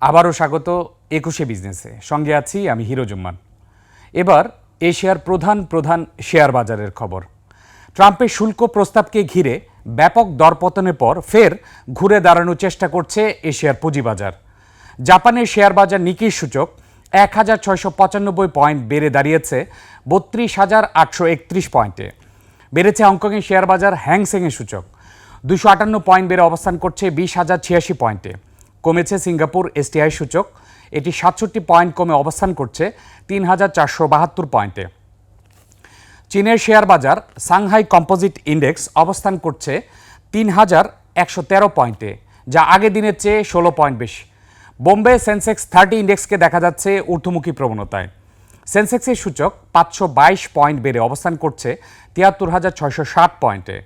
আবারও স্বাগত একুশে বিজনেসে। সঙ্গে আছি আমি হিরো জুম্মান। এবার এশিয়ার প্রধান প্রধান শেয়ার বাজারের খবর। ট্রাম্পের শুল্ক প্রস্তাবকে ঘিরে ব্যাপক দরপতনের পর ফের ঘুরে দাঁড়ানোর চেষ্টা করছে এশিয়ার পুঁজিবাজার। জাপানের শেয়ার বাজার নিকির সূচক এক হাজার ছয়শো পঁচানব্বই পয়েন্ট বেড়ে দাঁড়িয়েছে বত্রিশ হাজার আটশো একত্রিশ পয়েন্টে। বেড়েছে হংকংয়ের শেয়ার বাজার হ্যাংসেংয়ের সূচক। দুশো আটান্ন পয়েন্ট বেড়ে অবস্থান করছে বিশ হাজার ছিয়াশি পয়েন্টে। কমেছে সিঙ্গাপুর এসটিআই সূচক। এটি সাতষট্টি পয়েন্ট কমে অবস্থান করছে তিন হাজার চারশো বাহাত্তর পয়েন্টে। চীনের শেয়ার বাজার সাংহাই কম্পোজিট ইন্ডেক্স অবস্থান করছে তিন হাজার একশো তেরো পয়েন্টে, যা আগের দিনের চেয়ে ষোলো পয়েন্ট বেশি। বোম্বে সেন্সেক্স থার্টি ইন্ডেক্সকে দেখা যাচ্ছে ঊর্ধ্বমুখী প্রবণতায়। সেন্সেক্সের সূচক পাঁচশো বাইশ পয়েন্ট বেড়ে অবস্থান করছে তিয়াত্তর হাজার ছয়শো ষাট পয়েন্টে।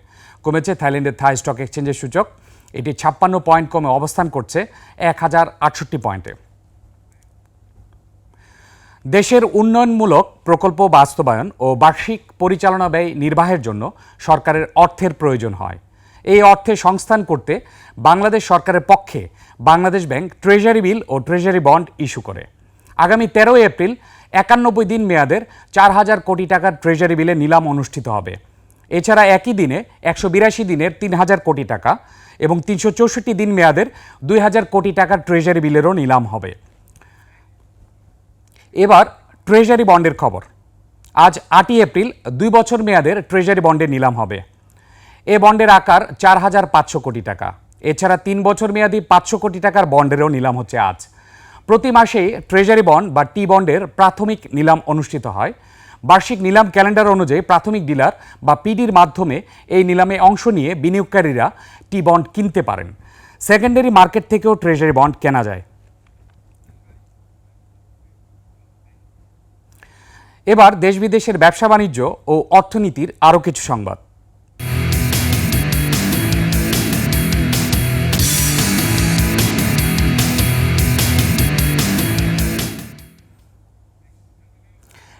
কমেছে থাইল্যান্ডের থাই স্টক এক্সচেঞ্জের সূচক। এটি ছাপ্পান্ন পয়েন্ট কমে অবস্থান করছে এক হাজার আটষট্টি পয়েন্টে। দেশের উন্নয়নমূলক প্রকল্প বাস্তবায়ন ও বার্ষিক পরিচালনা ব্যয় নির্বাহের জন্য সরকারের অর্থের প্রয়োজন হয়। এই অর্থে সংস্থান করতে বাংলাদেশ সরকারের পক্ষে বাংলাদেশ ব্যাংক ট্রেজারি বিল ও ট্রেজারি বন্ড ইস্যু করে। আগামী তেরোই এপ্রিল একানব্বই দিন মেয়াদের চার হাজার কোটি টাকার ট্রেজারি বিলে নিলাম অনুষ্ঠিত হবে। এছাড়া একই দিনে একশো বিরাশি দিনের তিন হাজার কোটি টাকা এবং তিনশো চৌষট্টি দিন মেয়াদের দুই হাজার কোটি টাকার ট্রেজারি বিলেরও নিলাম হবে। এবার ট্রেজারি বন্ডের খবর। আজ আটই এপ্রিল, দুই বছর মেয়াদের ট্রেজারি বন্ডে নিলাম হবে। এ বন্ডের আকার চার হাজার পাঁচশো কোটি টাকা। এছাড়া তিন বছর মেয়াদি পাঁচশো কোটি টাকার বন্ডেরও নিলাম হচ্ছে আজ। প্রতি মাসেই ট্রেজারি বন্ড বা টি বন্ডের প্রাথমিক নিলাম অনুষ্ঠিত হয়। বার্ষিক নিলাম ক্যালেন্ডার অনুযায়ী প্রাথমিক ডিলার বা পিডির মাধ্যমে এই নিলামে অংশ নিয়ে বিনিয়োগকারীরা টি বন্ড কিনতে পারেন। সেকেন্ডারি মার্কেট থেকেও ট্রেজারি বন্ড কেনা যায়। এবার দেশ বিদেশের ব্যবসা বাণিজ্য ও অর্থনীতির আরও কিছু সংবাদ।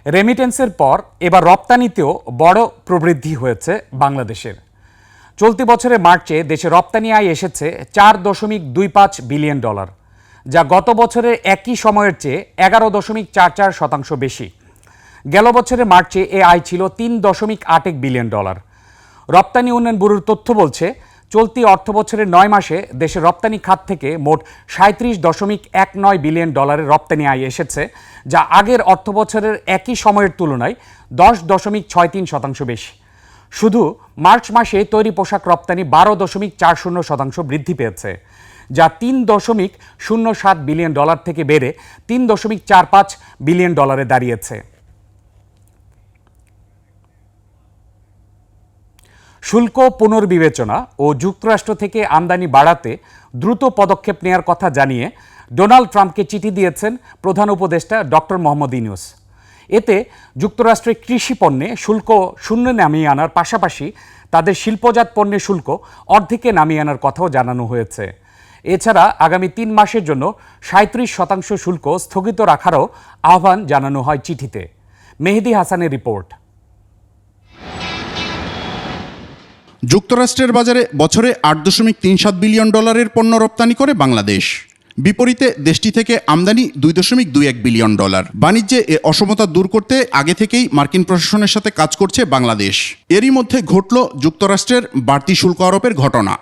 রেমিটেন্সের পর এবার রপ্তানিতেও বড় প্রবৃদ্ধি হয়েছে বাংলাদেশের। চলতি বছরে মার্চে দেশে রপ্তানি আয় এসেছে চার দশমিক দুই পাঁচ বিলিয়ন ডলার, যা গত বছরের একই সময়ের চেয়ে এগারো দশমিক চার চার শতাংশ বেশি। গেল বছরের মার্চে এ আয় ছিল তিন দশমিক আট এক বিলিয়ন ডলার। রপ্তানি উন্নয়ন ব্যুরোর তথ্য বলছে চলতি অর্থ বছরের নয় মাসে দেশের রপ্তানি খাত থেকে মোট সাঁত্রিশ দশমিক এক নয় বিলিয়ন ডলারের রপ্তানি আয় এসেছে, যা আগের অর্থ বছরের একই সময়ের তুলনায় দশ দশমিক ছয় তিন শতাংশ বেশি। শুধু মার্চ মাসে তৈরি পোশাক রপ্তানি বারো দশমিক চার শূন্য শতাংশ বৃদ্ধি পেয়েছে, যা তিন দশমিক শূন্য সাত বিলিয়ন ডলার থেকে বেড়ে তিন দশমিক চার পাঁচ বিলিয়ন ডলারে দাঁড়িয়েছে। শুল্ক পুনর্বিবেচনা ও যুক্তরাষ্ট্র থেকে আমদানি বাড়াতে দ্রুত পদক্ষেপ নেওয়ার কথা জানিয়ে ডোনাল্ড ট্রাম্পকে চিঠি দিয়েছেন প্রধান উপদেষ্টা ডক্টর মোহাম্মদ ইউনুস। এতে যুক্তরাষ্ট্রের কৃষি পণ্যে শুল্ক শূন্য নামিয়ে আনার পাশাপাশি তাদের শিল্পজাত পণ্যের শুল্ক অর্ধেকে নামিয়ে আনার কথাও জানানো হয়েছে। এছাড়া আগামী তিন মাসের জন্য সাঁত্রিশ শতাংশ শুল্ক স্থগিত রাখারও আহ্বান জানানো হয় চিঠিতে। মেহেদি হাসানের রিপোর্ট। যুক্তরাষ্ট্রের বাজারে বছরে আট দশমিক তিন সাত বিলিয়ন ডলারের পণ্য রপ্তানি করে বাংলাদেশ। বিপরীতে দেশটি থেকে আমদানি দুই দশমিক দুই এক বিলিয়ন ডলার। বাণিজ্যে এ অসমতা দূর করতে আগে থেকেই মার্কিন প্রশাসনের সাথে কাজ করছে বাংলাদেশ। এরই মধ্যে ঘটল যুক্তরাষ্ট্রের বাড়তি শুল্ক আরোপের ঘটনা।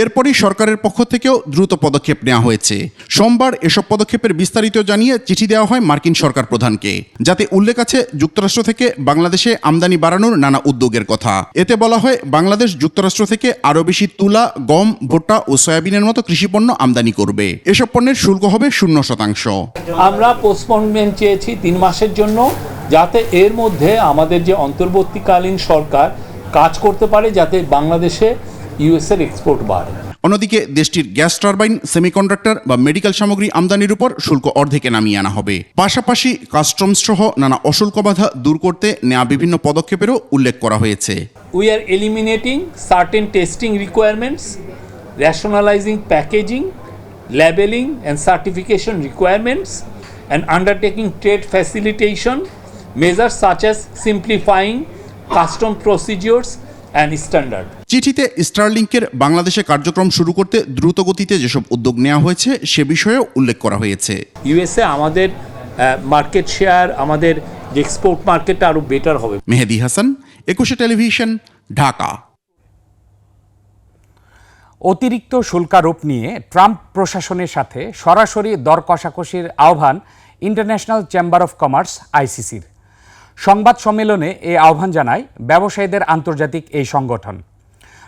এরপরই সরকারের পক্ষ থেকেও দ্রুত পদক্ষেপ নেওয়া হয়েছে। সোমবার এসব পদক্ষেপের বিস্তারিত জানিয়ে চিঠি দেওয়া হয় মার্কিন সরকার প্রধানকে, যাতে উল্লেখ আছে যুক্তরাষ্ট্র থেকে বাংলাদেশে আমদানি বাড়ানোর নানা উদ্যোগের কথা। এতে বলা হয়, বাংলাদেশ যুক্তরাষ্ট্র থেকে আরও বেশি তুলা, গম, ভুট্টা ও সয়াবিনের মতো কৃষিপণ্য আমদানি করবে। এসব পণ্যের শুল্ক হবে শূন্য শতাংশ। আমরা পোস্টপনমেন্ট চেয়েছি তিন মাসের জন্য, যাতে এর মধ্যে আমাদের যে অন্তর্বর্তীকালীন সরকার কাজ করতে পারে, যাতে বাংলাদেশে ইউএসএর এক্সপোর্ট বাড়ে অন্যদিকে দেশটির গ্যাস টার্বাইন সেমিকন্ডাক্টর বা মেডিকেল সামগ্রী আমদানির উপর শুল্ক অর্ধেকে নামিয়ে আনা হবে। পাশাপাশি কাস্টমস সহ নানা অশুল্ক বাধা দূর করতে নেওয়া বিভিন্ন পদক্ষেপেরও উল্লেখ করা হয়েছে। We are eliminating certain testing requirements rationalizing packaging labeling and certification requirements and undertaking trade facilitation measure such as simplifying custom procedures and standard চিঠিতে স্টারলিংকের বাংলাদেশে কার্যক্রম শুরু করতে দ্রুত গতিতে যেসব উদ্যোগ নেওয়া হয়েছে সে বিষয়েও উল্লেখ করা হয়েছে। ইউএসএ আমাদের মার্কেট শেয়ার আমাদের যে এক্সপোর্ট মার্কেটটা আরও বেটার হবে। মেহেদি হাসান একুশে টেলিভিশন ঢাকা। অতিরিক্ত শুল্কারোপ নিয়ে ট্রাম্প প্রশাসনের সাথে সরাসরি দর কষাকষির আহ্বান ইন্টারন্যাশনাল চেম্বার অফ কমার্স আইসিসির। সংবাদ সম্মেলনে এই আহ্বান জানায় ব্যবসায়ীদের আন্তর্জাতিক এই সংগঠন।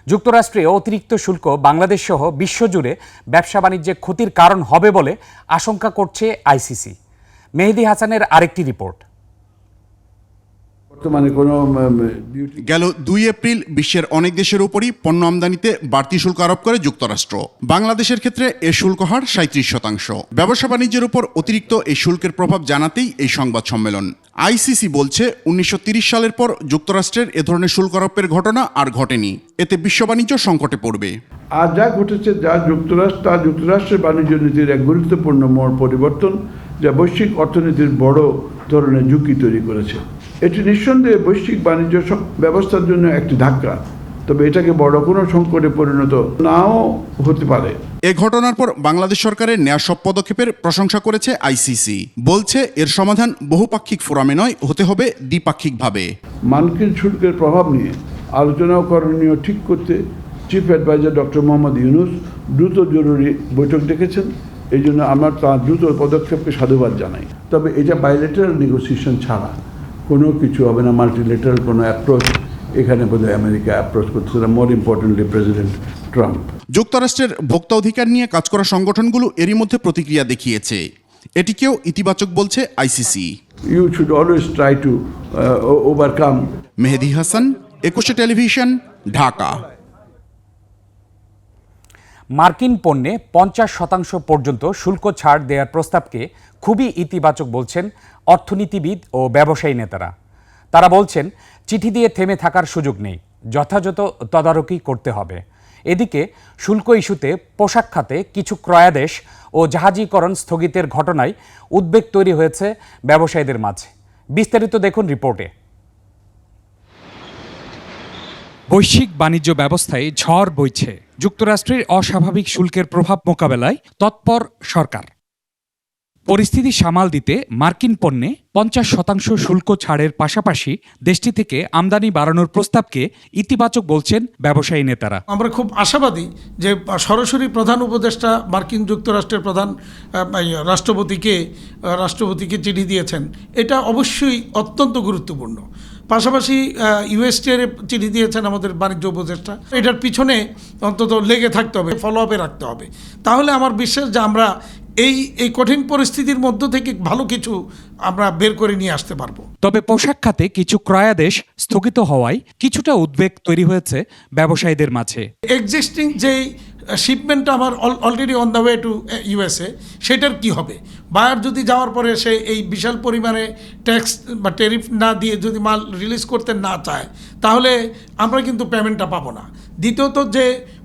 যুক্তরাষ্ট্রে অতিরিক্ত শুল্ক বাংলাদেশ সহ বিশ্বজুড়ে ব্যবসা বাণিজ্যে ক্ষতির কারণ হবে বলে আশঙ্কা করছে আইসিসি। মেহেদি হাসানের আরেকটি রিপোর্ট। বর্তমানে কোনো গেল দুই এপ্রিল বিশ্বের অনেক দেশের উপরই পণ্য আমদানিতে বাড়তি শুল্ক আরোপ করে যুক্তরাষ্ট্র। বাংলাদেশের ক্ষেত্রে এ শুল্ক হার সাঁত্রিশ শতাংশ। ব্যবসা বাণিজ্যের উপর অতিরিক্ত এই শুল্কের প্রভাব জানাতেই এই সংবাদ সম্মেলন। আইসিসি বলছে উনিশশো সালের পর যুক্তরাষ্ট্রের এ ধরনের শুল্ক আরোপের ঘটনা আর ঘটেনি। এতে বিশ্ব বাণিজ্য সংকটে পড়বে। আর যা ঘটেছে যা যুক্তরাষ্ট্র তা যুক্তরাষ্ট্রের বাণিজ্য নীতির এক গুরুত্বপূর্ণ মোড় পরিবর্তন যা বৈশ্বিক অর্থনীতির বড় ধরনের ঝুঁকি তৈরি করেছে। এটি নিঃসন্দেহে বৈশ্বিক বাণিজ্য ব্যবস্থার জন্য একটি ধাক্কা তবে এটাকে বড় কোনো সংকটে পরিণত নাও হতে পারে। এ ঘটনার পর বাংলাদেশ সরকারের নেয়া সব পদক্ষেপের প্রশংসা করেছে আইসিসি। বলছে এর সমাধান বহুপাক্ষিক ফোরামে নয় হতে হবে দ্বিপাক্ষিকভাবে। মানকিন শুল্কের প্রভাব নিয়ে আলোচনা করণীয় ঠিক করতে chief adviser doctor Mohammad Yunus দ্রুত জরুরি বৈঠক ডেকেছেন। এই জন্য আমরা তার দ্রুত পদক্ষেপকে সাধুবাদ জানাই। তবে এটা বাইলেটারাল নেগোসিয়েশন ছাড়া কোনো কিছু হবে না মাল্টিলেটারাল কোনো অ্যাপ্রোচ এখানে বোধহয় আমেরিকা অ্যাপ্রোচ করতেছে না মোর ইম্পর্টেন্টলি প্রেসিডেন্ট ট্রাম্প যুক্তরাষ্ট্রের ভোক্তা অধিকার নিয়ে কাজ করা সংগঠনগুলো এরই মধ্যে প্রতিক্রিয়া দেখিয়েছে। এটিকেও ইতিবাচক বলছে ICC. You should always try to overcome Mehedi Hasan Ekushey television Dhaka. মার্কিন পণ্যে পঞ্চাশ শতাংশ পর্যন্ত শুল্ক ছাড় দেওয়ার প্রস্তাবকে খুবই ইতিবাচক বলছেন অর্থনীতিবিদ ও ব্যবসায়ী নেতারা। তারা বলছেন, চিঠি দিয়ে থেমে থাকার সুযোগ নেই, যথাযথ তদারকি করতে হবে। এদিকে, শুল্ক ইস্যুতে পোশাক খাতে কিছু ক্রয়াদেশ ও জাহাজীকরণ স্থগিতের ঘটনায় উদ্বেগ তৈরি হয়েছে ব্যবসায়ীদের মাঝে। বিস্তারিত দেখুন রিপোর্টে। বৈশ্বিক বাণিজ্য ব্যবস্থায় ঝড় বইছে। যুক্তরাষ্ট্রের অস্বাভাবিক শুল্কের প্রভাব মোকাবেলায় তৎপর সরকার। পরিস্থিতি সামাল দিতে মার্কিন পণ্যে পঞ্চাশ শতাংশ শুল্ক ছাড়ের পাশাপাশি দেশটি থেকে আমদানি বাড়ানোর প্রস্তাবকে ইতিবাচক বলছেন ব্যবসায়ী নেতারা। আমরা খুব আশাবাদী যে সরাসরি প্রধান উপদেষ্টা মার্কিন যুক্তরাষ্ট্রের প্রধান রাষ্ট্রপতিকে রাষ্ট্রপতিকে চিঠি দিয়েছেন। এটা অবশ্যই অত্যন্ত গুরুত্বপূর্ণ। পাশাপাশি ইউএসটিআর চিঠি দিয়েছেন আমাদের বাণিজ্য উপদেষ্টা। এটার পিছনে অন্তত লেগে থাকতে হবে ফলো আপে রাখতে হবে। তাহলে আমার বিশ্বাস যে আমরা এই এই কঠিন পরিস্থিতির মধ্য থেকে ভালো কিছু আমরা বের করে নিয়ে আসতে পারব। তবে পোশাক খাতে কিছু ক্রয়াদেশ স্থগিত হওয়ায় কিছুটা উদ্বেগ তৈরি হয়েছে ব্যবসায়ীদের মাঝে। এক্সিস্টিং যেই শিপমেন্টটা আমার already on the way to USA সেটার কি হবে? বায়ার যদি যাওয়ার পরে সে এই বিশাল পরিমাণে ট্যাক্স বা ট্যারিফ না দিয়ে যদি মাল রিলিজ করতে না চায়, তাহলে আমরা কিন্তু পেমেন্টটা পাবো না। দ্বিতীয়ত যে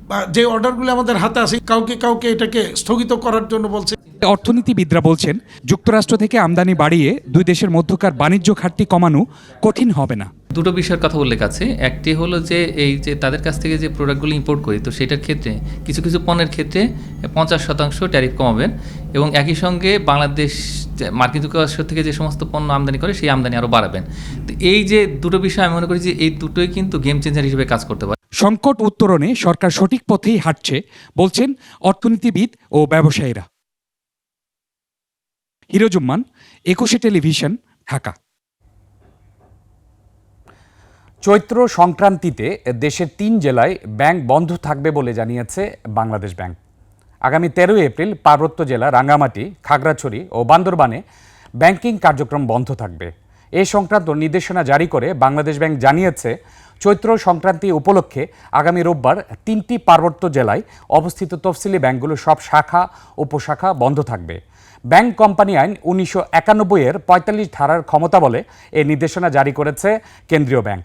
বা যে অর্ডারগুলো আমাদের হাতে আছে কাউকে কাউকে এটাকে স্থগিত করার জন্য বলছে। অর্থনীতিবিদরা বলছেন যুক্তরাষ্ট্র থেকে আমদানি বাড়িয়ে দুই দেশের মধ্যকার বাণিজ্য ঘাটতি কমানো কঠিন হবে না। দুটো বিষয়ের কথা উল্লেখ আছে। একটি হলো যে এই যে তাদের কাছ থেকে যে প্রোডাক্টগুলো ইম্পোর্ট করি তো সেটার ক্ষেত্রে কিছু কিছু পণ্যের ক্ষেত্রে পঞ্চাশ শতাংশ ট্যারিফ কমাবেন এবং একই সঙ্গে বাংলাদেশ মার্কিন যুক্তরাষ্ট্র থেকে যে সমস্ত পণ্য আমদানি করে সেই আমদানি আরও বাড়াবেন। তো এই যে দুটো বিষয় আমি মনে করি যে এই দুটোই কিন্তু গেম চেঞ্জার হিসেবে কাজ করতে পারে। সংকট উত্তরণে সরকার সঠিক পথেই হাঁটছে, বলছেন অর্থনীতিবিদ ও ব্যবসায়ীরা। হিরোজুম্মান একুশে টেলিভিশন, ঢাকা। চৈত্র সংক্রান্তিতে দেশের তিন জেলায় ব্যাংক বন্ধ থাকবে বলে জানিয়েছে বাংলাদেশ ব্যাংক। আগামী তেরোই এপ্রিল পার্বত্য জেলা রাঙ্গামাটি, খাগড়াছড়ি ও বান্দরবানে ব্যাংকিং কার্যক্রম বন্ধ থাকবে। এ সংক্রান্ত নির্দেশনা জারি করে বাংলাদেশ ব্যাংক জানিয়েছে চৈত্র সংক্রান্তি উপলক্ষে আগামী রোববার তিনটি পার্বত্য জেলায় অবস্থিত তফসিলি ব্যাংকগুলোর সব শাখা উপশাখা বন্ধ থাকবে। ব্যাংক কোম্পানি আইন উনিশশো একানব্বইয়ের পঁয়তাল্লিশ ধারার ক্ষমতা বলে এই নির্দেশনা জারি করেছে কেন্দ্রীয় ব্যাংক।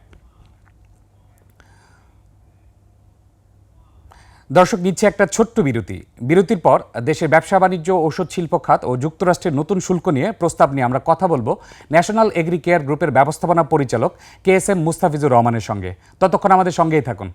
দর্শক, নিচ্ছে একটা ছোট্ট বিরতি। বিরতির পর দেশের ব্যবসা, বাণিজ্য ওষুধ শিল্প খাত ও যুক্তরাষ্ট্রের নতুন শুল্ক নিয়ে প্রস্তাব নিয়ে আমরা কথা বলব ন্যাশনাল এগ্রিকেয়ার গ্রুপের ব্যবস্থাপনা পরিচালক কে এস এম মুস্তাফিজুর রহমানের সঙ্গে। ততক্ষণ আমাদের সঙ্গেই থাকুন।